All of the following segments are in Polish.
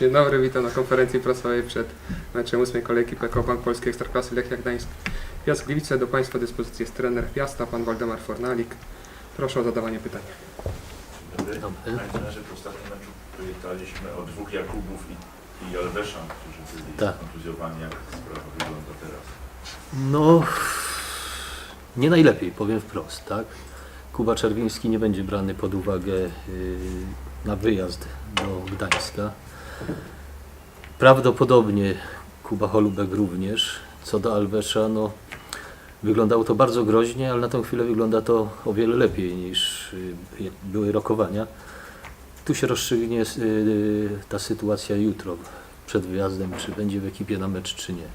Dzień dobry, witam na konferencji prasowej przed meczem ósmej kolejki PKO Bank Polskiej Ekstraklasy Lechia Gdańsk. Piast Gliwice do Państwa dyspozycji jest trener Piasta, pan Waldemar Fornalik. Proszę o zadawanie pytań. Dobry. Dobry. Trenerze, w ostatnim meczu pytaliśmy o dwóch Jakubów i, i Alwesza, którzy byli Tak. kontuzjowani. Jak sprawa wygląda teraz? No, nie najlepiej, powiem wprost, tak? Kuba Czerwiński nie będzie brany pod uwagę y, na wyjazd do Gdańska. Prawdopodobnie Kuba Holubek również. Co do Alwesza, no, wyglądało to bardzo groźnie, ale na tę chwilę wygląda to o wiele lepiej niż y, były rokowania. Tu się rozstrzygnie y, ta sytuacja jutro, przed wyjazdem, czy będzie w ekipie na mecz, czy nie.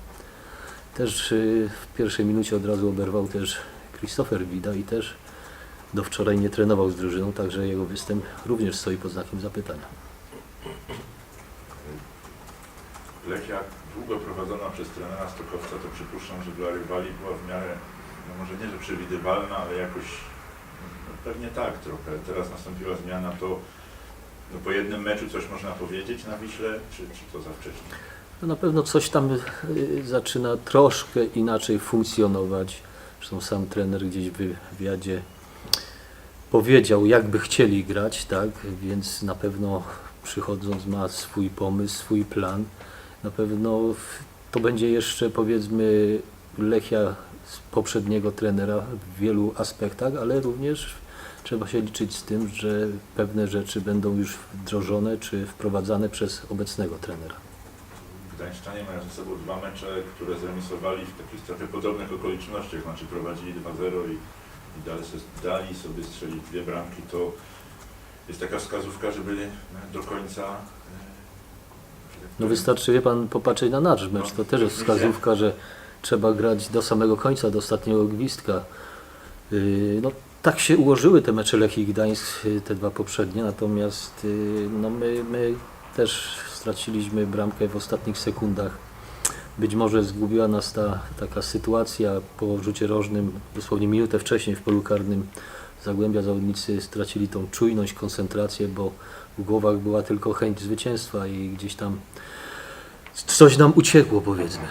Też y, w pierwszej minucie od razu oberwał też Christopher Wida i też do wczoraj nie trenował z drużyną, także jego występ również stoi pod znakiem zapytania. Lechia długo prowadzona przez trenera Stokowca, to przypuszczam, że dla rywali była w miarę, no może nie, że przewidywalna, ale jakoś no pewnie tak trochę. Teraz nastąpiła zmiana, to no po jednym meczu coś można powiedzieć na Wiśle, czy, czy to za wcześnie? No na pewno coś tam y, zaczyna troszkę inaczej funkcjonować. Zresztą sam trener gdzieś w wywiadzie powiedział, jakby chcieli grać, tak? Więc na pewno przychodząc ma swój pomysł, swój plan. Na pewno to będzie jeszcze powiedzmy Lechia z poprzedniego trenera w wielu aspektach, ale również trzeba się liczyć z tym, że pewne rzeczy będą już wdrożone czy wprowadzane przez obecnego trenera. Gdańszczanie mają ze sobą dwa mecze, które zremisowali w takich trochę podobnych okolicznościach, znaczy prowadzili 2-0 i, i sobie, dali sobie strzelić dwie bramki, to jest taka wskazówka, żeby do końca... No wystarczy, wie pan, popatrzeć na nasz mecz. To też jest wskazówka, że trzeba grać do samego końca, do ostatniego gwizdka. Yy, No, tak się ułożyły te mecze Lechii i Gdańsk, yy, te dwa poprzednie, natomiast yy, no my, my też straciliśmy bramkę w ostatnich sekundach. Być może zgubiła nas ta taka sytuacja po rzucie rożnym, dosłownie minutę wcześniej w polu karnym Zagłębia zawodnicy stracili tą czujność, koncentrację, bo w głowach była tylko chęć zwycięstwa i gdzieś tam coś nam uciekło, powiedzmy.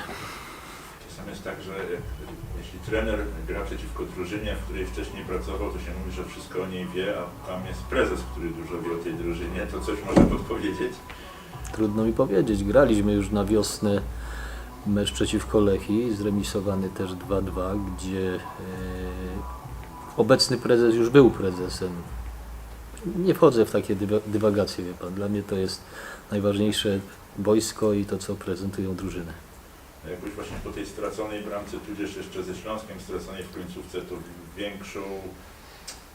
Czasem jest tak, że jeśli trener gra przeciwko drużynie, w której wcześniej pracował, to się mówi, że wszystko o niej wie, a tam jest prezes, który dużo wie o tej drużynie, to coś może podpowiedzieć. Trudno mi powiedzieć. Graliśmy już na wiosnę mecz przeciwko Lechii, zremisowany też 2-2, gdzie e, obecny prezes już był prezesem. Nie wchodzę w takie dywa- dywagacje, wie pan. Dla mnie to jest najważniejsze wojsko i to, co prezentują drużyny. A Jakoś właśnie po tej straconej bramce, tudzież jeszcze ze Śląskiem straconej w końcówce, to większą,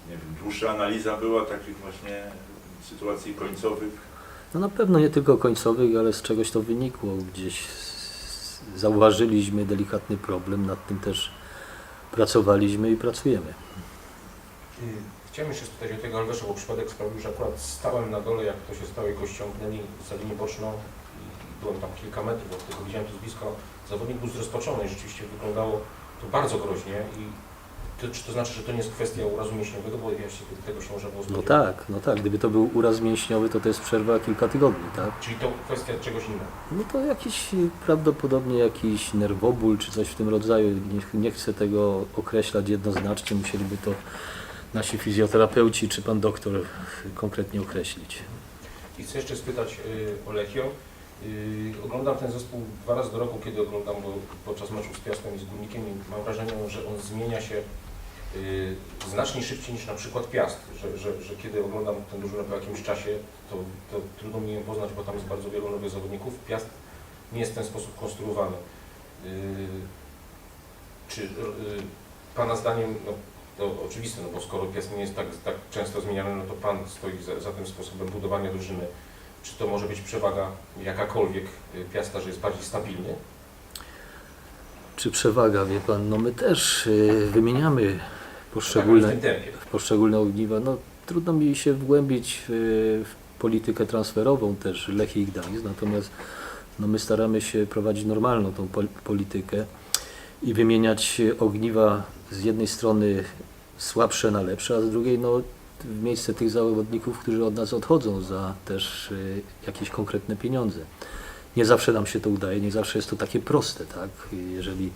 nie wiem, dłuższa analiza była takich właśnie sytuacji końcowych. No na pewno nie tylko końcowych, ale z czegoś to wynikło. Gdzieś zauważyliśmy delikatny problem, nad tym też pracowaliśmy i pracujemy. Chciałem jeszcze spytać o tego Alwesza, bo przypadek sprawił, że akurat stałem na dole, jak to się stało, i go ściągnęli za linię boczną i byłem tam kilka metrów, od tego widziałem to z bliska. Zawodnik był zrozpaczony i rzeczywiście wyglądało to bardzo groźnie i to, czy to znaczy, że to nie jest kwestia urazu mięśniowego, bo ja się tego się można było No spodziewać. tak, no tak. Gdyby to był uraz mięśniowy, to to jest przerwa kilka tygodni, tak? Czyli to kwestia czegoś innego. No to jakiś y, prawdopodobnie jakiś nerwoból czy coś w tym rodzaju. Nie, nie chcę tego określać jednoznacznie, musieliby to nasi fizjoterapeuci czy pan doktor konkretnie określić. I chcę jeszcze spytać y, o Lechio. Y, oglądam ten zespół dwa razy do roku, kiedy oglądam go podczas meczu z Piastem i z Górnikiem i mam wrażenie, że on zmienia się y, znacznie szybciej niż na przykład Piast, że, że, że kiedy oglądam tę drużynę po jakimś czasie, to, to trudno mi ją poznać, bo tam jest bardzo wielu nowych zawodników. Piast nie jest w ten sposób konstruowany. Czy Pana zdaniem, no, to oczywiste, no bo skoro Piast nie jest tak, tak często zmieniany, no to Pan stoi za, za tym sposobem budowania drużyny. Czy to może być przewaga jakakolwiek y, Piasta, że jest bardziej stabilny? Czy przewaga, wie pan, no my też y, wymieniamy Tak, poszczególne, w poszczególne ogniwa. No, trudno mi się wgłębić w, w politykę transferową też Lechii i Gdańsk, natomiast no, my staramy się prowadzić normalną tą pol- politykę i wymieniać ogniwa z jednej strony słabsze na lepsze, a z drugiej no, w miejsce tych zawodników, którzy od nas odchodzą za też y, jakieś konkretne pieniądze. Nie zawsze nam się to udaje, nie zawsze jest to takie proste, tak? Jeżeli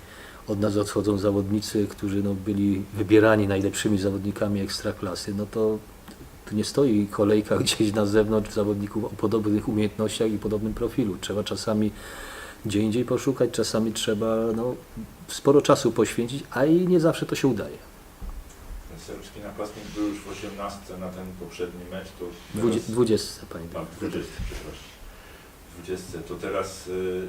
od nas odchodzą zawodnicy, którzy no, byli wybierani najlepszymi zawodnikami ekstraklasy, no to tu nie stoi kolejka gdzieś na zewnątrz zawodników o podobnych umiejętnościach i podobnym profilu. Trzeba czasami gdzie indziej poszukać, czasami trzeba no, sporo czasu poświęcić, a i nie zawsze to się udaje. Ten serbski napastnik był już w 18 na ten poprzedni mecz, to teraz... Dwudziestce, panie A, w dyrektorze. 20, przepraszam. W 20. To teraz y,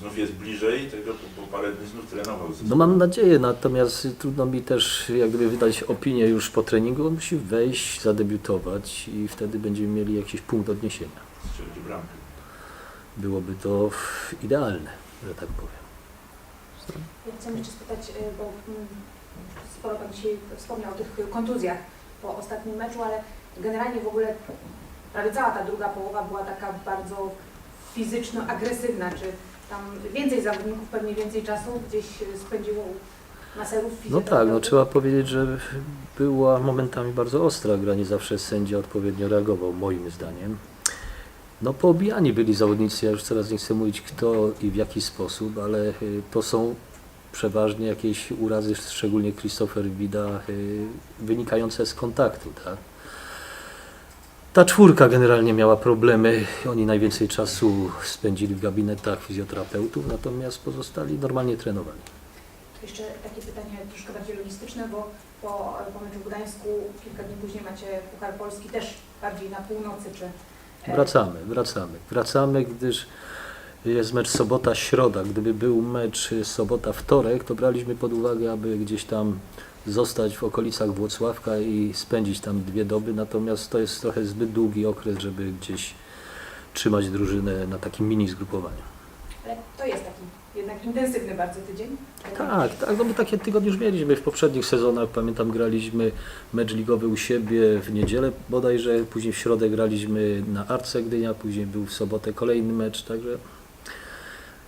znów- jest bliżej tego, bo, parę dni znów trenował. No mam nadzieję, natomiast trudno mi też jak gdyby wydać opinię już po treningu. On musi wejść, zadebiutować i wtedy będziemy mieli jakiś punkt odniesienia. Strzelić bramkę. Byłoby to idealne, że tak powiem. Ja chciałam jeszcze spytać, y, bo mm, sporo Pan dzisiaj wspomniał o tych kontuzjach po ostatnim meczu, ale generalnie w ogóle prawie cała ta druga połowa była taka bardzo fizyczno-agresywna. Czy tam więcej zawodników, pewnie więcej czasu gdzieś spędziło maserów No fizjoterapeutów? tak, no trzeba powiedzieć, że była momentami bardzo ostra gra, nie zawsze sędzia odpowiednio reagował, moim zdaniem. No poobijani byli zawodnicy, ja już teraz nie chcę mówić kto i w jaki sposób, ale y, to są przeważnie jakieś urazy, szczególnie Christopher Wida, y, wynikające z kontaktu, tak? Ta czwórka generalnie miała problemy, oni najwięcej czasu spędzili w gabinetach fizjoterapeutów, natomiast pozostali normalnie trenowali. Jeszcze takie pytanie troszkę bardziej logistyczne, bo po, po meczu w Gdańsku kilka dni później macie Puchar Polski też bardziej na północy, czy... Wracamy, wracamy. Wracamy, gdyż jest mecz sobota-środa. Gdyby był mecz sobota-wtorek, to braliśmy pod uwagę, aby gdzieś tam zostać w okolicach Włocławka i spędzić tam dwie doby. Natomiast to jest trochę zbyt długi okres, żeby gdzieś trzymać drużynę na takim mini zgrupowaniu. Ale to jest jednak intensywny bardzo tydzień. Tak, tak, no my takie tygodnie już mieliśmy w poprzednich sezonach. Pamiętam, graliśmy mecz ligowy u siebie w niedzielę bodajże, później w środę graliśmy na Arce Gdynia, później był w sobotę kolejny mecz, także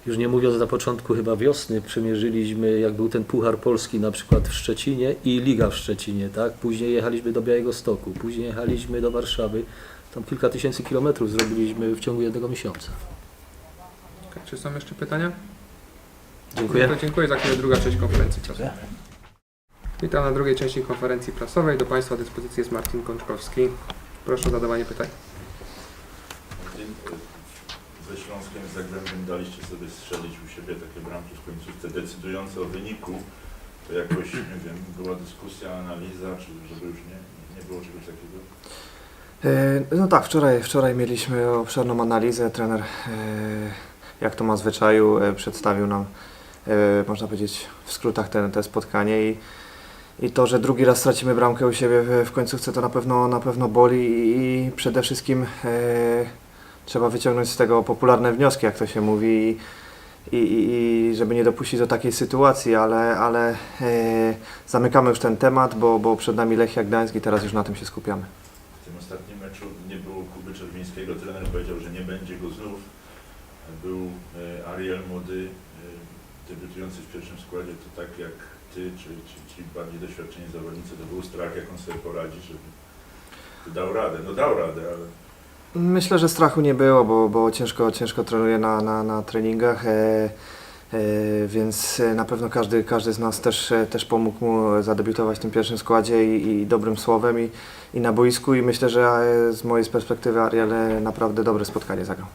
już nie mówiąc na początku chyba wiosny, przemierzyliśmy jak był ten Puchar Polski na przykład w Szczecinie i Liga w Szczecinie, tak? Później jechaliśmy do Białego Stoku, później jechaliśmy do Warszawy. Tam kilka tysięcy kilometrów zrobiliśmy w ciągu jednego miesiąca. Okej, Czy są jeszcze pytania? Dziękuję. To dziękuję za chwilę druga część konferencji prasowej. Witam na drugiej części konferencji prasowej. Do Państwa dyspozycji jest Marcin Kączkowski. Proszę o zadawanie pytań. Ze Śląskiem, z Zagłębiem daliście sobie strzelić u siebie takie bramki w końcówce decydujące o wyniku. To jakoś, nie wiem, była dyskusja, analiza, czy żeby już nie, nie było czegoś takiego? E, No tak, wczoraj, wczoraj mieliśmy obszerną analizę. Trener, e, jak to ma w zwyczaju, e, przedstawił nam, można powiedzieć, w skrótach ten, te spotkanie i, i to, że drugi raz stracimy bramkę u siebie w, końcówce, to na pewno, na pewno boli i, przede wszystkim e, trzeba wyciągnąć z tego popularne wnioski, jak to się mówi. I, i, i żeby nie dopuścić do takiej sytuacji, ale, ale e, zamykamy już ten temat, bo, bo przed nami Lechia Gdańsk i teraz już na tym się skupiamy. W tym ostatnim meczu nie było Kuby Czerwińskiego, trener powiedział, że nie będzie go znów. Był e, Ariel Młody, e, debiutujący w pierwszym składzie, to tak jak Ty, czy, czy ci bardziej doświadczeni zawodnicy, to był strach, jak on sobie poradzi, żeby dał radę. No dał radę, ale Myślę, że strachu nie było, bo, bo ciężko, ciężko trenuje na, na, na treningach, e, e, więc na pewno każdy, każdy z nas też, też pomógł mu zadebiutować w tym pierwszym składzie i, i dobrym słowem i, i na boisku i myślę, że e, z mojej perspektywy Ariel e, naprawdę dobre spotkanie zagrał.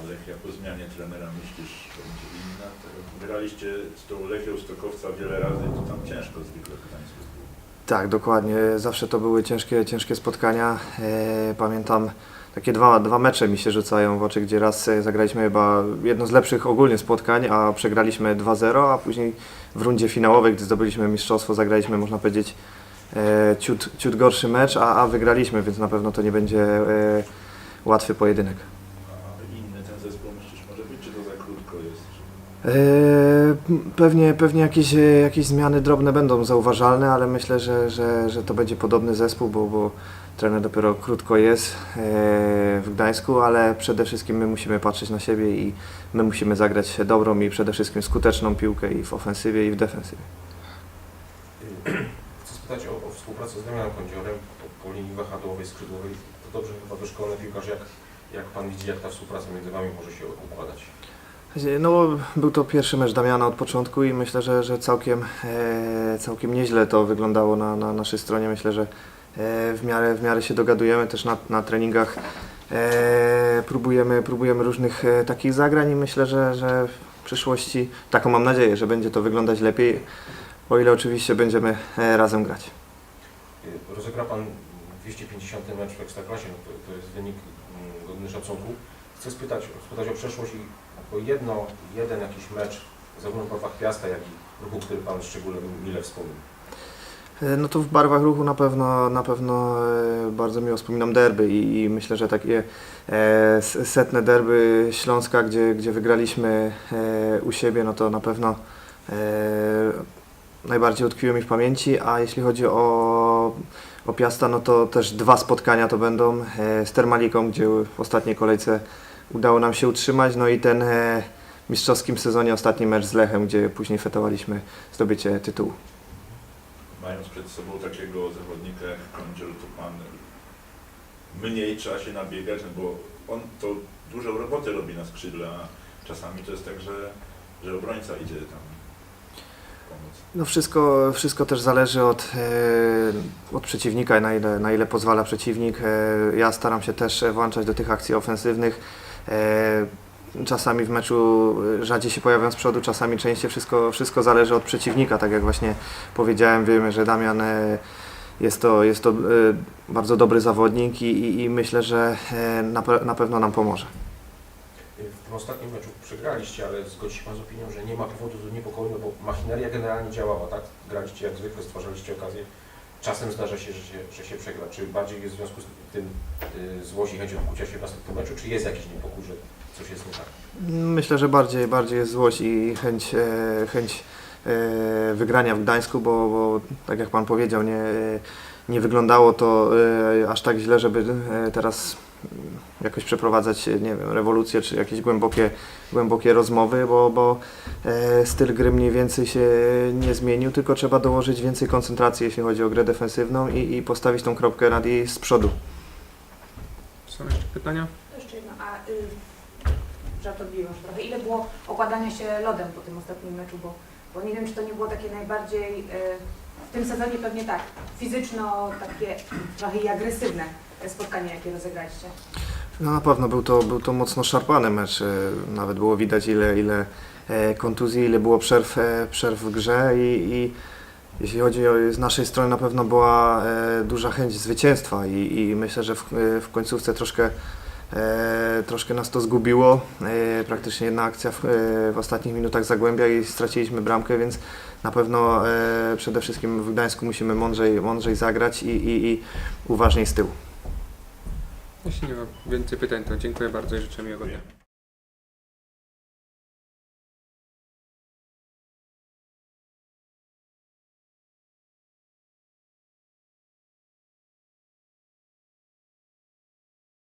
Ale Lechia po zmianie trenera myślisz, że będzie inna? To Graliście z tą Lechią Stokowca wiele razy, to tam ciężko zwykle. Tak, dokładnie. Zawsze to były ciężkie, ciężkie spotkania. E, pamiętam takie dwa, dwa mecze mi się rzucają w oczy, gdzie raz e, zagraliśmy chyba jedno z lepszych ogólnie spotkań, a przegraliśmy 2-0, a później w rundzie finałowej, gdy zdobyliśmy mistrzostwo, zagraliśmy, można powiedzieć, e, ciut, ciut gorszy mecz, a, a wygraliśmy, więc na pewno to nie będzie e, łatwy pojedynek. A inny ten zespół myślisz może być, czy to za krótko jest? E, Pewnie, pewnie jakieś, jakieś zmiany drobne będą zauważalne, ale myślę, że, że, że to będzie podobny zespół, bo, bo trener dopiero krótko jest e, w Gdańsku, ale przede wszystkim my musimy patrzeć na siebie i my musimy zagrać dobrą i przede wszystkim skuteczną piłkę i w ofensywie i w defensywie. Chcę spytać o, o współpracę z Damianem Kądziorem. Po, po linii wahadłowej, skrzydłowej. To dobrze chyba doszkolony piłkarz, jak, jak Pan widzi, jak ta współpraca między Wami może się układać? No, był to pierwszy mecz Damiana od początku i myślę, że, że całkiem, e, całkiem nieźle to wyglądało na, na naszej stronie. Myślę, że e, w, miarę, w miarę się dogadujemy też na, na treningach. E, próbujemy, próbujemy różnych takich zagrań i myślę, że, że w przyszłości, taką mam nadzieję, że będzie to wyglądać lepiej, o ile oczywiście będziemy razem grać. Rozegra Pan 250 mecz w Ekstraklasie, no to, to jest wynik mm, godny szacunku. Chcę spytać, spytać o przeszłość i o jedno, jeden jakiś mecz zarówno w barwach Piasta, jak i ruchu, który Pan szczególnie mile wspomniał. E, No to w barwach ruchu na pewno, na pewno e, bardzo miło wspominam derby i, i myślę, że takie e, setne derby Śląska, gdzie, gdzie wygraliśmy u siebie, no to na pewno najbardziej utkwiło mi w pamięci, a jeśli chodzi o, o no to też dwa spotkania to będą e, z Termaliką, gdzie w ostatniej kolejce udało nam się utrzymać, no i ten e, w mistrzowskim sezonie ostatni mecz z Lechem, gdzie później fetowaliśmy zdobycie tytułu. Mając przed sobą takiego zawodnika jak Kądziel, to pan mniej trzeba się nabiegać, no bo on to dużą robotę robi na skrzydle, a czasami to jest tak, że, że obrońca idzie tam No wszystko, wszystko też zależy od, e, od przeciwnika, na ile, na ile pozwala przeciwnik. E, ja staram się też włączać do tych akcji ofensywnych. E, czasami w meczu rzadziej się pojawiam z przodu, czasami częściej. Wszystko, wszystko zależy od przeciwnika. Tak jak właśnie powiedziałem, wiemy, że Damian e, jest to, jest to e, bardzo dobry zawodnik i, i, i myślę, że e, na, na pewno nam pomoże. W ostatnim meczu przegraliście, ale zgodzi się Pan z opinią, że nie ma powodu do niepokoju, no bo machineria generalnie działała, tak? Graliście jak zwykle, stwarzaliście okazję. Czasem zdarza się, że się, że się przegra. Czy bardziej jest w związku z tym y, złość i chęć odkucia się w następnym meczu, czy jest jakiś niepokój, że coś jest nie tak? Myślę, że bardziej, bardziej jest złość i chęć, e, chęć e, wygrania w Gdańsku, bo, bo tak jak Pan powiedział, nie, nie wyglądało to e, aż tak źle, żeby e, teraz jakoś przeprowadzać, nie wiem, rewolucję czy jakieś głębokie, głębokie rozmowy, bo, bo e, styl gry mniej więcej się nie zmienił, tylko trzeba dołożyć więcej koncentracji, jeśli chodzi o grę defensywną i, i postawić tą kropkę nad jej z przodu. Są jeszcze pytania? Jeszcze jedno, a y, żartobliwie już trochę, ile było okładania się lodem po tym ostatnim meczu, bo, bo nie wiem, czy to nie było takie najbardziej, y, tym sezonie pewnie tak, fizyczno takie trochę i agresywne spotkanie, jakie rozegraliście. No na pewno był to, był to mocno szarpany mecz. e, Nawet było widać ile, ile e, kontuzji, ile było przerw, e, przerw w grze i, i jeśli chodzi o z naszej strony na pewno była duża chęć zwycięstwa i, i myślę, że w, w końcówce troszkę, e, troszkę nas to zgubiło. E, praktycznie jedna akcja w, e, w ostatnich minutach Zagłębia i straciliśmy bramkę, więc na pewno e, przede wszystkim w Gdańsku musimy mądrzej, mądrzej zagrać i, i, i uważniej z tyłu. Jeśli nie ma więcej pytań, to dziękuję bardzo i życzę miłego dnia.